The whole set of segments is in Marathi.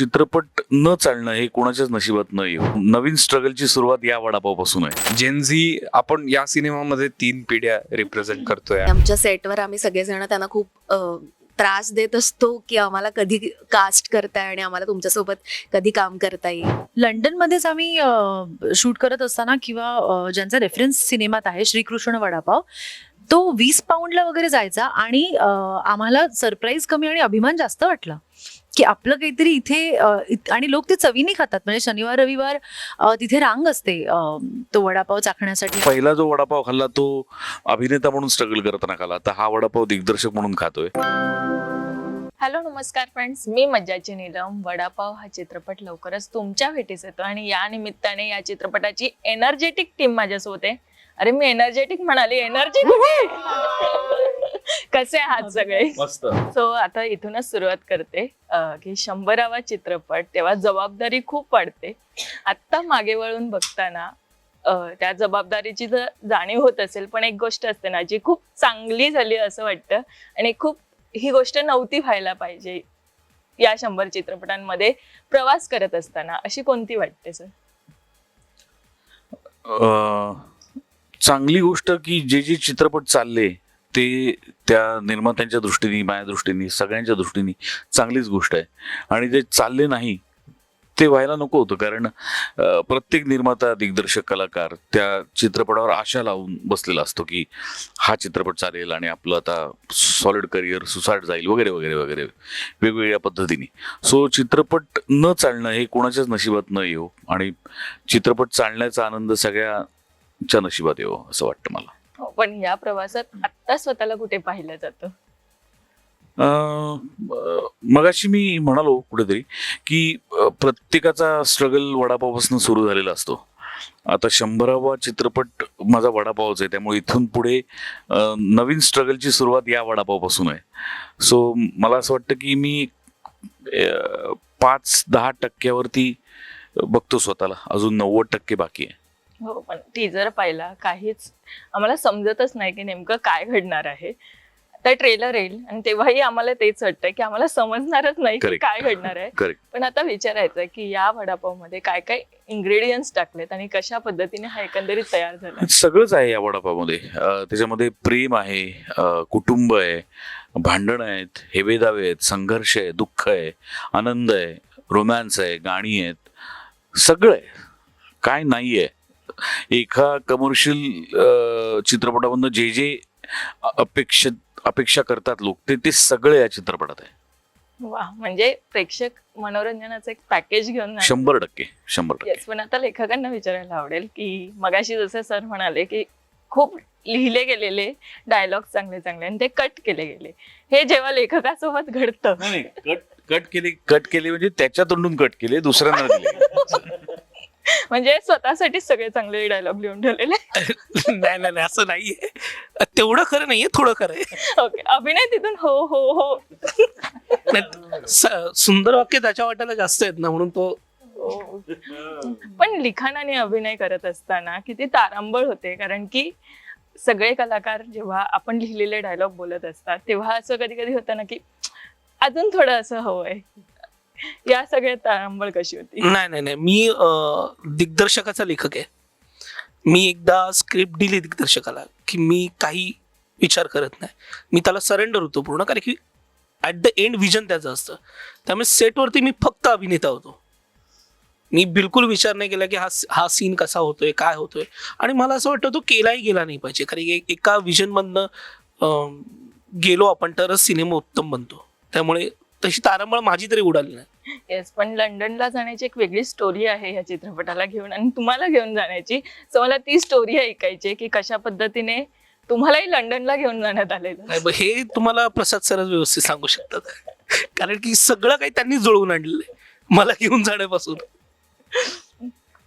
चित्रपट न चालणं हे कोणाच्याच नशिबात न येऊ नवीन स्ट्रगलची सुरुवात या वडापावपासून आहे. जेनझी आपण या सिनेमामध्ये तीन पिढ्या रिप्रेझेंट करतोय. आमच्या सेटवर आम्ही सगळेजण त्यांना खूप त्रास देत असतो की आम्हाला कधी कास्ट करताय आणि आम्हाला तुमच्यासोबत कधी काम करता येईल. लंडनमध्येच आम्ही शूट करत असताना किंवा ज्यांचा रेफरन्स सिनेमात आहे श्रीकृष्ण वडापाव तो वीस पाऊंडला वगैरे जायचा आणि आम्हाला सरप्राईज कमी आणि अभिमान जास्त वाटला. की आपलं काहीतरी इथे आणि लोक ते चवीने खातात. म्हणजे शनिवार रविवार अ, तिथे रांग असते अ, तो वडापाव चाखण्यासाठी. पहिला जो वडापाव खाल्ला तो अभिनेता म्हणून स्ट्रगल करताना खाल्ला आता हा वडापाव दिग्दर्शक म्हणून खातोय. हॅलो नमस्कार फ्रेंड्स मी मज्जाची नीलम. वडापाव हा चित्रपट लवकरच तुमच्या भेटीस येतो आणि या निमित्ताने या चित्रपटाची एनर्जेटिक टीम माझ्यासोबत आहे. अरे मी एनर्जेटिक म्हणाली एनर्जेटिक कसे आहात सगळे? मस्त. सो आता इथूनच सुरुवात करते. अं, की शंभरावा चित्रपट तेव्हा जबाबदारी खूप वाढते. आत्ता मागे वळून बघताना अं, त्या जबाबदारीची जर जाणीव होत असेल पण एक गोष्ट असते ना जी खूप चांगली झाली असं वाटतं आणि खूप ही गोष्ट नव्हती व्हायला पाहिजे या शंभर चित्रपटांमध्ये प्रवास करत असताना अशी कोणती वाटते सर अं, चांगली गोष्ट की जे जे चित्रपट चालले ते त्या निर्मात्यांच्या दृष्टीने माझ्या दृष्टीने सगळ्यांच्या दृष्टीने चांगलीच गोष्ट आहे. आणि जे चालले नाही ते व्हायला नको होतं. कारण प्रत्येक निर्माता दिग्दर्शक कलाकार त्या चित्रपटावर आशा लावून बसलेला असतो की हा चित्रपट चालेल आणि आपलं आता सॉलिड करिअर सुसाट जाईल वगैरे वगैरे वगैरे वेगवेगळ्या पद्धतीने. सो चित्रपट न चालणं हे कोणाच्याच नशिबात न येऊ आणि चित्रपट चालण्याचा आनंद सगळ्या सगळ्याच्या नशिबात येऊ असं वाटतं मला. हो, पण या प्रवासात आत्ता स्वतःला कुठे पाहिलं जातं? अं, अं, मगाशी मी म्हणालो कुठेतरी की अं, प्रत्येकाचा स्ट्रगल वडापावपासून सुरू झालेला असतो. आता शंभरावा चित्रपट माझा वडापावच आहे त्यामुळे इथून पुढे अं, नवीन स्ट्रगलची सुरुवात या वडापावपासून आहे. सो मला असं वाटतं की मी अं, पाच दहा टक्क्यावरती बघतो स्वतःला. अजून नव्वद टक्के बाकी आहे. हो पण टीजर पाहिला काहीच आम्हाला समजतच नाही की नेमकं काय घडणार आहे. आता ट्रेलर येईल आणि तेव्हाही आम्हाला तेच वाटतं की आम्हाला समजणारच नाही की Correct. काय घडणार आहे. पण आता विचारायचं की या वडापावमध्ये काय काय इन्ग्रेडियंट्स टाकलेत आणि कशा पद्धतीने हा एकंदरीत तयार झाला सगळंच आहे या वडापावमध्ये. अं, त्याच्यामध्ये प्रेम आहे अं, कुटुंब आहे भांडण आहेत हेवेदावे आहेत संघर्ष आहे दुःख आहे आनंद आहे रोमॅन्स आहे गाणी आहेत सगळं आहे. काय नाही आहे एका कमर्शियल चित्रपटामधनं जे जे अपेक्षित अपेक्षा करतात लोक ते ते सगळे या चित्रपटात आहे. वा म्हणजे प्रेक्षक मनोरंजनाचं एक पॅकेज घेऊन. शंभर टक्के शंभर टक्के. पण आता लेखकांना विचारायला आवडेल की मगाशी जसे सर म्हणाले की खूप लिहिले गेलेले डायलॉग चांगले चांगले आणि ते कट केले गेले. हे जेव्हा लेखकासोबत घडतं. नाही कट कट केले कट केले म्हणजे त्याच्या तोंडून कट केले दुसऱ्यांना दिले. म्हणजे स्वतःसाठीच सगळे चांगले डायलॉग लिहून ठेवलेले. नाही नाही नाही, असं नाहीये. तेवढं खरं नाहीये थोडं खरं आहे. ओके अभिनय तिथून हो हो हो. नाही, स- सुंदर वाक्य त्याच्या वाट्याला जास्त आहेत ना म्हणून तो. पण लिखाण आणि अभिनय करत असताना किती तारांबळ होते कारण की सगळे कलाकार जेव्हा आपण लिहिलेले डायलॉग बोलत असतात तेव्हा असं कधी कधी होतं ना की अजून थोडं असं हवंय. या सगळ्या तारांबळ कशी होती? नाही नाही नाही. मी अं, दिग्दर्शकाचा लेखक आहे. मी एकदा स्क्रिप्ट दिली दिग्दर्शकाला की मी काही विचार करत नाही. मी त्याला सरेंडर होतो पूर्ण. कारण की ऍट द एंड विजन त्याचं असतं. त्यामुळे सेटवरती मी फक्त अभिनेता होतो. मी बिलकुल विचार नाही केला की हा हा सीन कसा होतोय काय होतोय. आणि मला असं वाटतं तो केलाही गेला नाही पाहिजे. कारण की एक- एका विजनमधनं अं, गेलो आपण तरच सिनेमा उत्तम बनतो. त्यामुळे तशी तारांबळ माझी तरी उडाली नाही. येस पण लंडनला जाण्याची एक वेगळी स्टोरी आहे या चित्रपटाला घेऊन आणि तुम्हाला घेऊन जाण्याची. सो मला ती स्टोरी ऐकायची की कशा पद्धतीने तुम्हालाही लंडनला घेऊन जाण्यात आलेलं. नाही ब- हे तुम्हाला प्रसाद सरच व्यवस्थित सांगू शकतात. कारण की सगळं काही त्यांनी जुळवून आणलेलं आहे. मला घेऊन जाण्यापासून.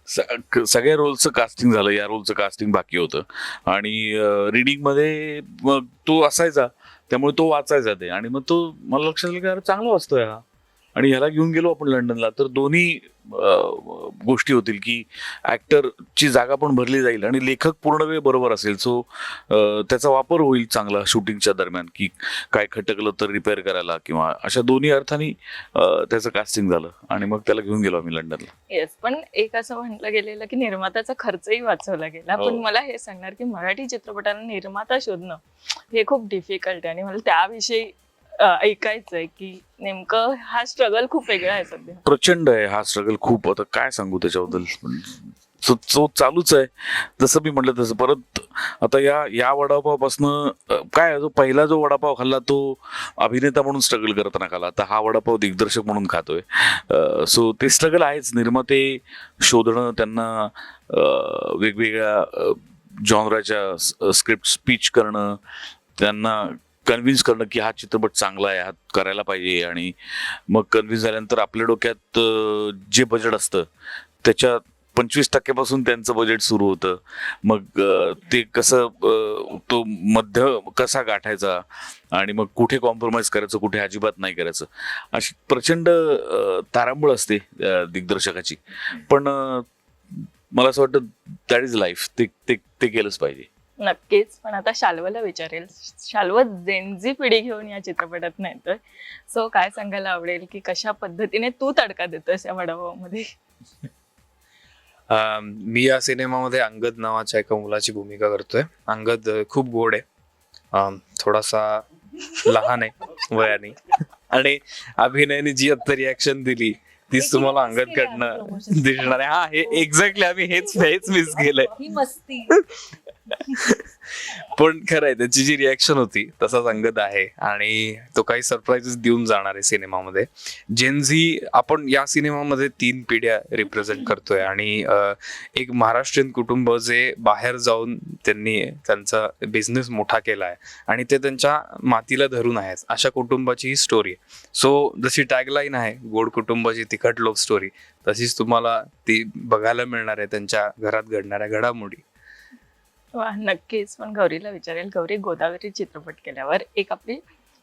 स- क- सगळ्या रोलचं कास्टिंग झालं या रोलचं कास्टिंग बाकी होतं. आणि रिडिंगमध्ये मग तो असायचा. त्यामुळे तो वाचायचा ते. आणि मग तो मला लक्षात आलं की अरे चांगला वाचतोय हा. आणि ह्याला घेऊन गेलो आपण लंडनला. तर दोन्ही गोष्टी होतील की ॲक्टरची जागा पण भरली जाईल आणि लेखक पूर्ण वेळ बरोबर असेल. सो त्याचा वापर होईल चांगला शूटिंगच्या दरम्यान की काय खटकलं तर रिपेअर करायला किंवा अशा दोन्ही अर्थाने त्याचं कास्टिंग झालं आणि मग त्याला घेऊन गेलो आम्ही लंडनला. येस पण एक असं म्हटलं गेलेलं की निर्मात्याचा खर्चही वाचवला गेला. हो. पण मला हे सांगणार की मराठी चित्रपटांना निर्माता शोधणं हे खूप डिफिकल्ट आहे आणि मला त्याविषयी ऐकायचंय की नेमकं हा स्ट्रगल खूप वेगळा आहे सध्या. प्रचंड आहे हा स्ट्रगल खूप. आता काय सांगू त्याच्याबद्दल? पण तो चालूच आहे. जसं मी म्हटलं तसं. परत आता या या वडापावपासनं काय आहे, जो पहिला जो वडापाव खाल्ला तो अभिनेता म्हणून स्ट्रगल करताना खाला. आता हा वडापाव दिग्दर्शक म्हणून खातोय. सो ते स्ट्रगल आहेच. निर्माते शोधणं त्यांना वेगवेगळ्या जॉनराच्या स्क्रिप्ट स्पीच करणं त्यांना कन्व्हिन्स करणं की हा चित्रपट चांगला आहे हा करायला पाहिजे आणि मग कन्व्हिन्स झाल्यानंतर आपल्या डोक्यात जे बजेट असतं त्याच्या पंचवीस टक्क्यापासून त्यांचं बजेट सुरू होतं. मग ते कसं तो मध्य कसा गाठायचा आणि मग कुठे कॉम्प्रोमाइज करायचं कुठे अजिबात नाही करायचं अशी प्रचंड तारांबळ असते दिग्दर्शकाची. पण मला असं वाटतं दॅट इज लाईफ ते ते ते केलंच पाहिजे. नक्कीच. पण आता शाल्वला विचारेल. शाल्व जेनझी पिढी घेऊन या चित्रपटात येतोय सो काय सांगायला आवडेल की कशा पद्धतीने तू तडका देतोस या वडापावमध्ये? अं, मी या सिनेमामध्ये अंगद नावाच्या एका मुलाची भूमिका करतोय. अंगद अं, खूप गोड आहे. अं, थोडासा लहान आहे वयाने. आणि अभिनयाने जी आता रिॲक्शन दिली तीच तुम्हाला अंगदकडनं दिसणार आहे. हा हे एक्झॅक्टली आम्ही हेच हेच मिस केलंय. ही मस्ती. पण खरं आहे त्याची जी रिॲक्शन होती तसाच अंगद आहे. आणि तो काही सरप्राईजेस देऊन जाणार आहे सिनेमामध्ये. जेनझी आपण या सिनेमामध्ये तीन पिढ्या रिप्रेझेंट करतोय. आणि एक महाराष्ट्रीयन कुटुंब जे बाहेर जाऊन त्यांनी त्यांचा बिझनेस मोठा केला आहे आणि ते त्यांच्या मातीला धरून आहेत. अशा कुटुंबाची ही स्टोरी आहे. सो जशी टॅगलाईन आहे गोड कुटुंबाची तिखट लव्ह स्टोरी तशीच तुम्हाला ती बघायला मिळणार आहे त्यांच्या घरात घडणाऱ्या घडामोडी. वा नक्कीच. पण गौरीला विचारेल. गौरी गोदावरी चित्रपट केल्यावर एक आपली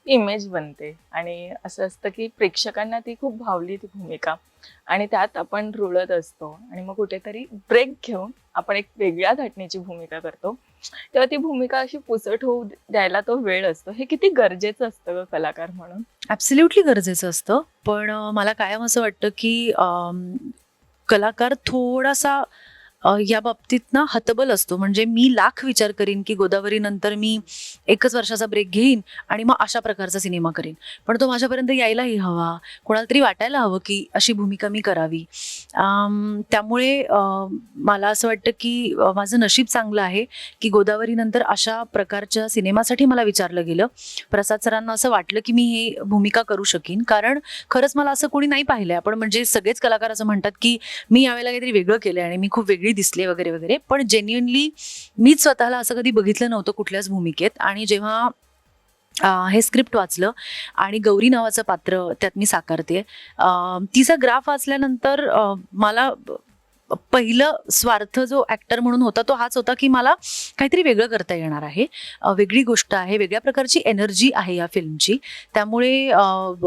इमेज बनते. आणि असं असतं की प्रेक्षकांना ती खूप भावली ती भूमिका. आणि त्यात आपण रुळत असतो. आणि मग कुठेतरी ब्रेक घेऊन आपण एक वेगळ्या घटनेची भूमिका करतो. तेव्हा ती भूमिका अशी पुसट होऊ द्यायला तो वेळ असतो. हे किती गरजेचं असतं ग कलाकार म्हणून? ॲब्सल्युटली गरजेचं असतं. पण मला कायम असं वाटतं की कलाकार थोडासा या बाबतीत ना हतबल असतो. म्हणजे मी लाख विचार करीन की गोदावरी नंतर मी एकच वर्षाचा ब्रेक घेईन आणि मग अशा प्रकारचा सिनेमा करीन. पण तो माझ्यापर्यंत यायलाही हवा. कोणाला तरी वाटायला हवं की अशी भूमिका मी करावी. त्यामुळे मला असं वाटतं की माझं नशीब चांगलं आहे की गोदावरी नंतर अशा प्रकारच्या सिनेमासाठी मला विचारलं गेलं. प्रसाद सरांना असं वाटलं की मी हे भूमिका करू शकीन. कारण खरंच मला असं कोणी नाही पाहिलंय. आपण म्हणजे सगळेच कलाकार असं म्हणतात की मी यावेळेला काहीतरी वेगळं केलंय आणि मी खूप वेगळी दिसले वगैरे वगैरे. पण जेन्युनली मीच स्वतःला असं कधी बघितलं नव्हतं कुठल्याच भूमिकेत. आणि जेव्हा हे स्क्रिप्ट वाचलं आणि गौरी नावाचं पात्र त्यात मी साकारते तिचा ग्राफ वाचल्यानंतर मला पहिलं स्वार्थ जो ऍक्टर म्हणून होता तो हाच होता की मला काहीतरी वेगळं करता येणार आहे. वेगळी गोष्ट आहे वेगळ्या प्रकारची एनर्जी आहे या फिल्मची त्यामुळे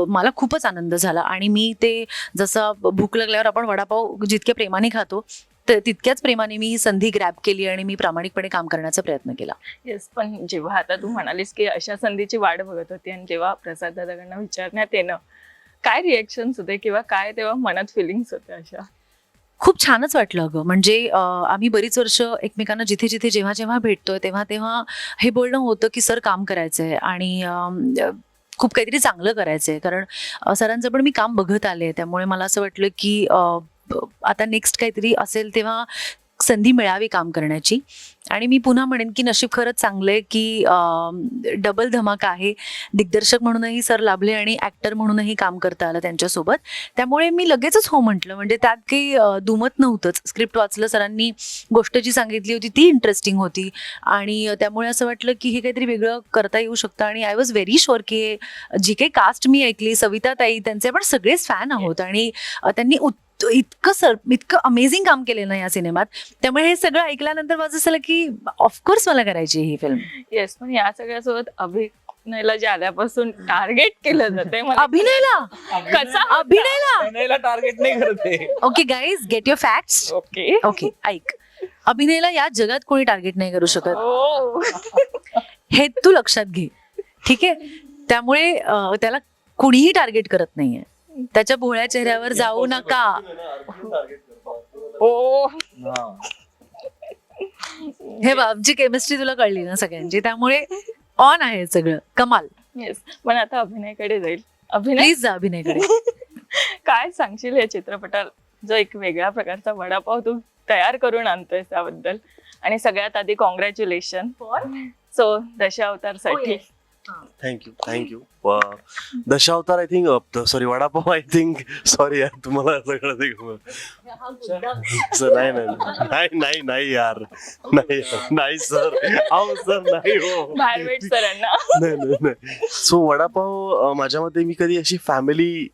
मला खूपच आनंद झाला. आणि मी ते जसं भूक लागल्यावर आपण वडापाव जितक्या प्रेमाने खातो तर तितक्याच प्रेमाने मी ही संधी ग्रॅब केली आणि मी प्रामाणिकपणे काम करण्याचा प्रयत्न केला. येस पण जेव्हा आता तू म्हणालीस की अशा संधीची वाट बघत होती आणि जेव्हा प्रसाद दादाकडनं विचारण्यात येणं काय रिएक्शन्स होते किंवा काय तेव्हा मनात फिलिंग्स होत्या अशा? खूप छानच वाटलं अगं. म्हणजे आम्ही बरीच वर्ष एकमेकांना जिथे जिथे जेव्हा जेव्हा भेटतोय तेव्हा तेव्हा हे बोलणं होतं की सर काम करायचंय. आणि अं, खूप काहीतरी चांगलं करायचंय. कारण अं, सरांचं पण मी काम बघत आले. त्यामुळे मला असं वाटलं की आता नेक्स्ट काहीतरी असेल तेव्हा संधी मिळावी काम करण्याची. आणि मी पुन्हा म्हणेन की नशीब खरंच चांगलं आहे की डबल धमाका आहे. दिग्दर्शक म्हणूनही सर लाभले आणि ॲक्टर म्हणूनही काम करता आलं त्यांच्यासोबत. त्यामुळे मी लगेचच हो म्हटलं. म्हणजे त्यात काही दुमत नव्हतंच. स्क्रिप्ट वाचलं सरांनी गोष्ट जी सांगितली होती ती इंटरेस्टिंग होती. आणि त्यामुळे असं वाटलं की हे काहीतरी वेगळं करता येऊ शकतं. आणि आय वॉज व्हेरी शुअर की जी काही कास्ट मी ऐकली सविता ताई त्यांचे आपण सगळेच फॅन आहोत. आणि त्यांनी त्यांनी उत- इतकं सर इतकं अमेझिंग काम केलं ना या सिनेमात. त्यामुळे हे सगळं ऐकल्यानंतर माझं असं झालं की ऑफकोर्स मला करायची ही फिल्म येस पण या सगळ्यासोबत अभि अभिनयला जे आल्यापासून टार्गेट केलं जाते मला अभिनयला? कसा अभिनयला? टार्गेट नाही करते okay guys get your facts okay okay ऐक. अभिनयला या जगात कोणी टार्गेट नाही करू शकत. हो. हे तू लक्षात घे. ठीक आहे? त्यामुळे त्याला कुणीही टार्गेट करत नाहीये. त्याच्या भोळ्या चेहऱ्यावर जाऊ नका. हो हे आमची केमिस्ट्री तुला कळली ना सगळ्यांची. त्यामुळे ऑन आहे सगळं. कमाल. येस पण आता अभिनयकडे जाईल. अभिनय? प्लीज जा अभिनयकडे. काय सांगशील या चित्रपटात जो एक वेगळ्या प्रकारचा वडापाव तू तयार करून आणतोय त्याबद्दल. आणि सगळ्यात आधी congratulation so दशावतारसाठी. Thank you thank you Dashavatar I think sorry Vadapav I think sorry यार तुम्हाला सगळं ते नाही नाही नाही नाही नाही यार. नाही यार, नाही सर अहो सर नाही हो. नाही नाही नाही. सो वडापाव माझ्या मते मी कधी अशी फॅमिली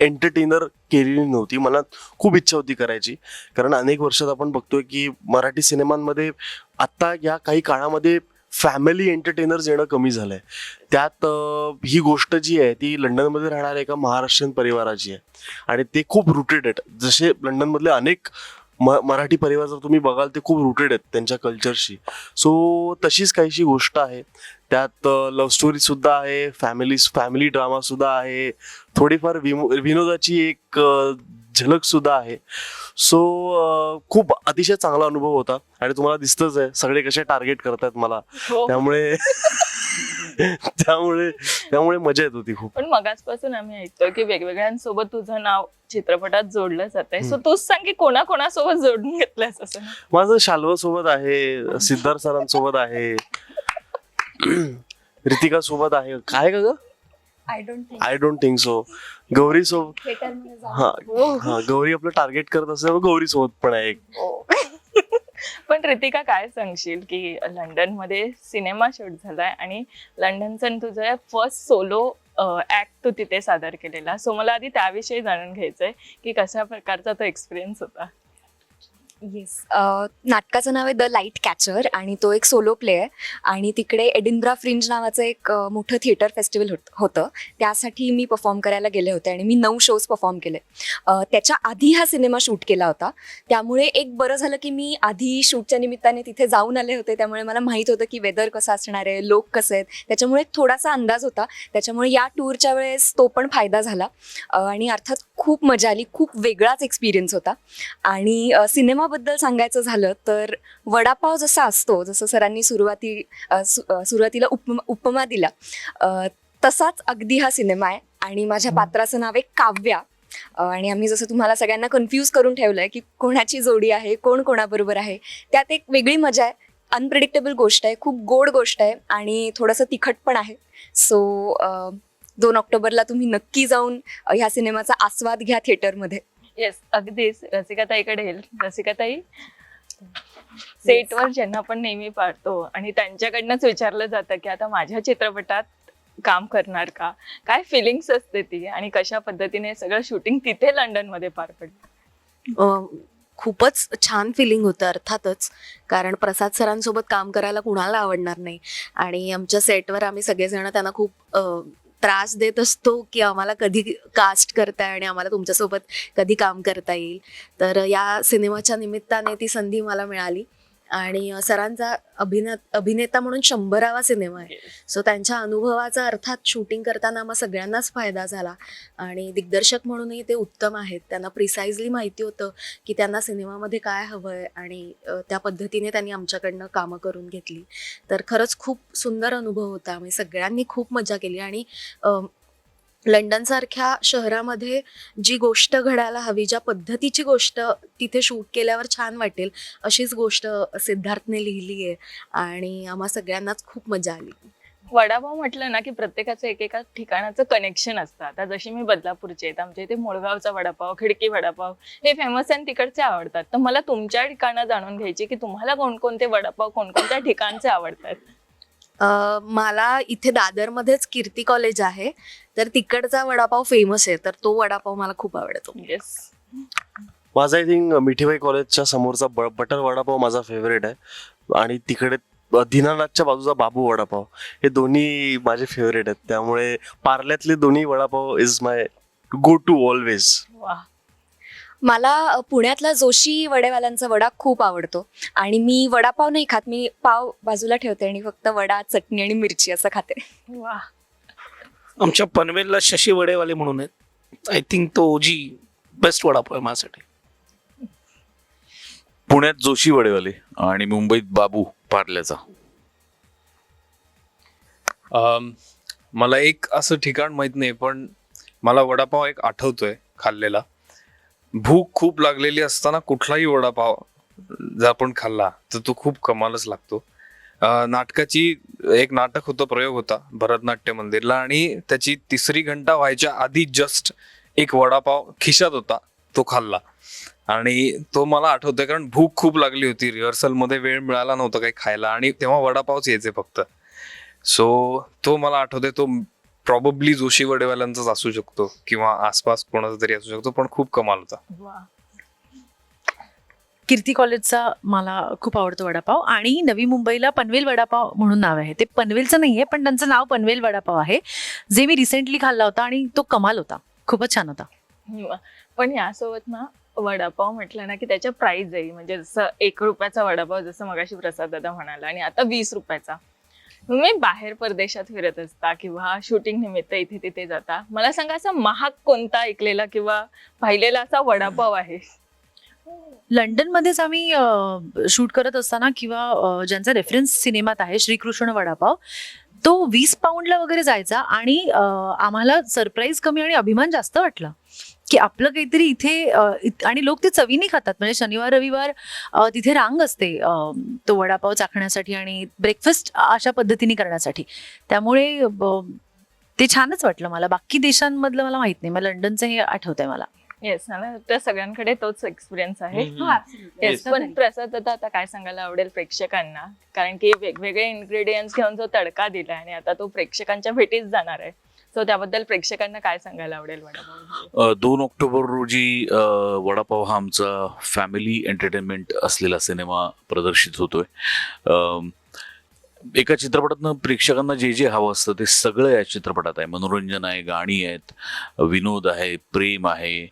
एंटरटेनर केलेली नव्हती. मला खूप इच्छा होती करायची. कारण अनेक वर्षात आपण बघतोय की मराठी सिनेमांमध्ये आत्ता या काही काळामध्ये फॅमिली एंटरटेनर्स येणं कमी झालंय. त्यात ही गोष्ट जी आहे ती लंडनमध्ये राहणाऱ्या एका महाराष्ट्रीयन परिवाराची आहे. आणि ते खूप रुटेड आहेत. जसे लंडनमधले अनेक म मराठी परिवार जर तुम्ही बघाल ते खूप रुटेड आहेत त्यांच्या कल्चरशी सो तशीच काहीशी गोष्ट आहे. त्यात लव्ह स्टोरी सुद्धा आहे फॅमिली फॅमिली ड्रामा सुद्धा आहे. थोडीफार विमो विनोदाची एक झलक सुद्धा आहे. सो खूप अतिशय चांगला अनुभव होता आणि तुम्हाला दिसतच आहे. सगळे कसे टार्गेट करतात मला. हो. त्यामुळे त्यामुळे त्यामुळे मजा येत होती खूप. पण मगाचपासून आम्ही ऐकतोय की वेगवेगळ्यांसोबत तुझं नाव चित्रपटात जोडलं जात आहे सो तूच सांग की कोणा कोणासोबत जोडून घेतलंयस असं? माझं शाल्व सोबत आहे सिद्धार्थ सरांसोबत आहे रितिका सोबत आहे. काय का ग? I don't I don't think so Gauri सोबत हा हा. गौरी आपलं टार्गेट करत असल्यामुळे गौरी सोबत पण आहे एक. पण रितिका काय सांगशील की लंडनमध्ये सिनेमा शूट झालाय आणि लंडनचं तुझं फर्स्ट सोलो ऍक्ट तू तिथे सादर केलेला. सो मला आधी त्याविषयी जाणून घ्यायचंय की कशा प्रकारचा तो एक्सपिरियन्स होता. येस नाटकाचं नाव आहे द लाइट कॅचर आणि तो एक सोलो प्ले आहे. आणि तिकडे एडिनब्रा फ्रिंज नावाचं एक अ, मोठं थिएटर फेस्टिवल होत होतं. त्यासाठी मी परफॉर्म करायला गेले होते आणि मी नऊ शोज परफॉर्म केले. अ, त्याच्या आधी हा सिनेमा शूट केला होता. त्यामुळे एक बरं झालं की मी आधी शूटच्या निमित्ताने तिथे जाऊन आले होते. त्यामुळे मला माहीत होतं की वेदर कसं असणार आहे लोक कसे आहेत. त्याच्यामुळे एक थोडासा अंदाज होता. त्याच्यामुळे या टूरच्या वेळेस तो पण फायदा झाला. अ, आणि अर्थात खूप मजा आली. खूप वेगळाच एक्सपिरियन्स होता. आणि अ, सिनेमाबद्दल सांगायचं झालं तर वडापाव जसा असतो जसं सरांनी सुरुवाती सुरुवातीला उपमा उपमा दिला तसाच अगदी हा सिनेमा आहे आणि माझ्या पात्राचं नाव आहे काव्या. आणि आम्ही जसं तुम्हाला सगळ्यांना कन्फ्यूज करून ठेवलं आहे की कोणाची जोडी आहे कोण कोणाबरोबर आहे त्यात एक वेगळी मजा आहे. अनप्रिडिक्टेबल गोष्ट आहे खूप गोड गोष्ट आहे आणि थोडंसं तिखट पण आहे. सो दोन ऑक्टोबरला तुम्ही नक्की जाऊन ह्या सिनेमाचा आस्वाद घ्या थिएटरमध्ये येस अगदीच. रसिकाताईकडे येईल. रसिकाताई सेटवर ज्यांना आपण नेहमी पाहतो आणि त्यांच्याकडनंच विचारलं जातं की आता माझ्या चित्रपटात काम करणार का? काय फिलिंग्स असते ती आणि कशा पद्धतीने सगळं शूटिंग तिथे लंडनमध्ये पार पडतं अ, खूपच छान फिलिंग होतं अर्थातच. कारण प्रसाद सरांसोबत काम करायला कुणाला आवडणार नाही? आणि आमच्या सेटवर आम्ही सगळेजण त्यांना खूप त्रास देत असतो की आम्हाला कधी कास्ट करताय आणि आम्हाला तुमच्यासोबत कधी काम करता येईल. तर या सिनेमाच्या निमित्ताने ती संधी मला मिळाली. आणि सरांचा अभिने अभिनेता म्हणून शंभरावा सिनेमा आहे. सो त्यांच्या अनुभवाचा अर्थात शूटिंग करताना मग सगळ्यांनाच फायदा झाला. आणि दिग्दर्शक म्हणूनही ते उत्तम आहेत. त्यांना प्रिसाइजली माहिती होतं की त्यांना सिनेमामध्ये काय हवं आहे आणि त्या पद्धतीने त्यांनी आमच्याकडनं कामं करून घेतली. तर खरंच खूप सुंदर अनुभव होता. आम्ही सगळ्यांनी खूप मजा केली आणि लंडनसारख्या शहरामध्ये जी गोष्ट घडायला हवी ज्या पद्धतीची गोष्ट तिथे शूट केल्यावर छान वाटेल अशीच गोष्ट सिद्धार्थने लिहिली आहे आणि आम्हा सगळ्यांनाच खूप मजा आली. वडापाव म्हटलं ना की प्रत्येकाचं एकेका ठिकाणाचं कनेक्शन असतं. आता जशी मी बदलापूरची आहे तर आमच्या इथे मुळगावचा वडापाव खिडकी वडापाव हे फेमस आणि तिकडचे आवडतात. तर मला तुमच्या ठिकाणं जाणून घ्यायची की तुम्हाला कोणकोणते वडापाव कोणकोणत्या ठिकाणचे आवडतात? मला इथे दादरमध्येच कीर्ती कॉलेज आहे. तर तिकडचा वडापाव फेमस आहे तर तो वडापाव मला खूप आवडतो. येस माझा आय थिंक मिठीबाई कॉलेजच्या समोरचा ब- बटर वडापाव माझा फेवरेट आहे. आणि तिकडे अ, दीनानाथच्या बाजूचा बाबू वडापाव हे दोन्ही माझे फेवरेट आहेत. त्यामुळे पार्ल्यातले दोन्ही Vadapav is my go to always वा. मला अ, पुण्यातला जोशी वडेवाल्यांचा वडा खूप आवडतो. आणि मी वडापाव नाही खात मी पाव बाजूला ठेवते आणि फक्त वडा चटणी आणि मिरची असं खाते. वा. आमच्या पनवेलला शशी वडेवाले म्हणून आहेत. आय थिंक तो जी बेस्ट वडापाव आहे माझ्यासाठी. पुण्यात जोशी वडेवाले आणि मुंबईत बाबू पार्ल्याचा. अम, मला एक असं ठिकाण माहीत नाही पण मला वडापाव एक आठवतोय खाल्लेला. भूक खूप लागलेली असताना कुठलाही वडापाव जर आपण खाल्ला तर तो खूप कमालच लागतो. नाटकाची एक नाटक होतं प्रयोग होता भरतनाट्य मंदिरला आणि त्याची तिसरी घंटा व्हायच्या आधी जस्ट एक वडापाव खिशात होता तो खाल्ला. आणि तो मला आठवतोय कारण भूक खूप लागली होती. रिहर्सलमध्ये वेळ मिळाला नव्हता काही खायला आणि तेव्हा वडापावच यायचे फक्त. सो तो मला आठवतोय तो प्रॉबली जोशी वडेवाल्यांचाच असू शकतो किंवा आसपास कोणाचा तरी असू शकतो पण खूप कमाल होता. कीर्ती कॉलेजचा मला खूप आवडतो वडापाव. आणि नवी मुंबईला पनवेल वडापाव म्हणून नाव आहे. ते पनवेलचं नाही आहे पण त्यांचं नाव पनवेल वडापाव आहे. जे मी रिसेंटली खाल्ला होता आणि तो कमाल होता. खूपच छान होता. पण यासोबत ना वडापाव म्हटलं ना की त्याच्या प्राइस आहे. म्हणजे जसं एक रुपयाचा वडापाव जसं मगाशी प्रसाद दादा म्हणाला आणि आता वीस रुपयाचा. तुम्ही बाहेर परदेशात फिरत असता किंवा शूटिंग निमित्त इथे तिथे जाता मला सांगा असा महाग कोणता ऐकलेला किंवा पाहिलेला असा वडापाव आहे? लंडनमध्येच आम्ही शूट करत असताना किंवा ज्यांचा रेफरन्स सिनेमात आहे श्रीकृष्ण वडापाव तो वीस पाऊंडला वगैरे जायचा आणि आम्हाला सरप्राईज कमी आणि अभिमान जास्त वाटला. की आपलं काहीतरी इथे आणि लोक ते चवीने खातात. म्हणजे शनिवार रविवार तिथे रांग असते तो वडापाव चाखण्यासाठी आणि ब्रेकफास्ट अशा पद्धतीने करण्यासाठी. त्यामुळे ते छानच वाटलं मला. बाकी देशांमधलं मला माहीत नाही. मला लंडनचं हे आठवतंय मला. येस मला त्या सगळ्यांकडे तोच एक्सपिरियन्स आहे. हम्म. येस पण प्रसाद दादा आता काय सांगायला आवडेल प्रेक्षकांना? कारण की वेगवेगळे इन्ग्रेडियंट्स घेऊन जो तडका दिलाय आणि आता तो प्रेक्षकांच्या भेटीच जाणार आहे. सो त्याबद्दल प्रेक्षकांना काय सांगायला आवडेल वडापाव अ, दोन ऑक्टोबर रोजी अ, वडापाव हा आमचा फॅमिली एंटरटेनमेंट असलेला सिनेमा प्रदर्शित होतोय. अम, एका चित्रपटातनं प्रेक्षकांना जे जे हवं असतं ते सगळं या चित्रपटात आहे. मनोरंजन आहे गाणी आहेत विनोद आहे प्रेम आहे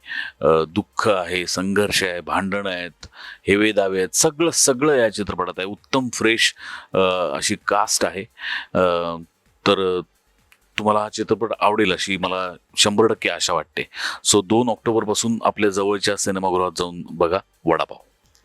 दुःख आहे संघर्ष आहे भांडणं आहेत हेवे दावे आहेत सगळं सगळं या चित्रपटात आहे. उत्तम फ्रेश अशी कास्ट आहे. तर तुम्हाला हा चित्रपट आवडेल अशी मला शंभर टक्के आशा वाटते. सो दोन ऑक्टोबरपासून आपल्या जवळच्या सिनेमागृहात जाऊन बघा Vadapav.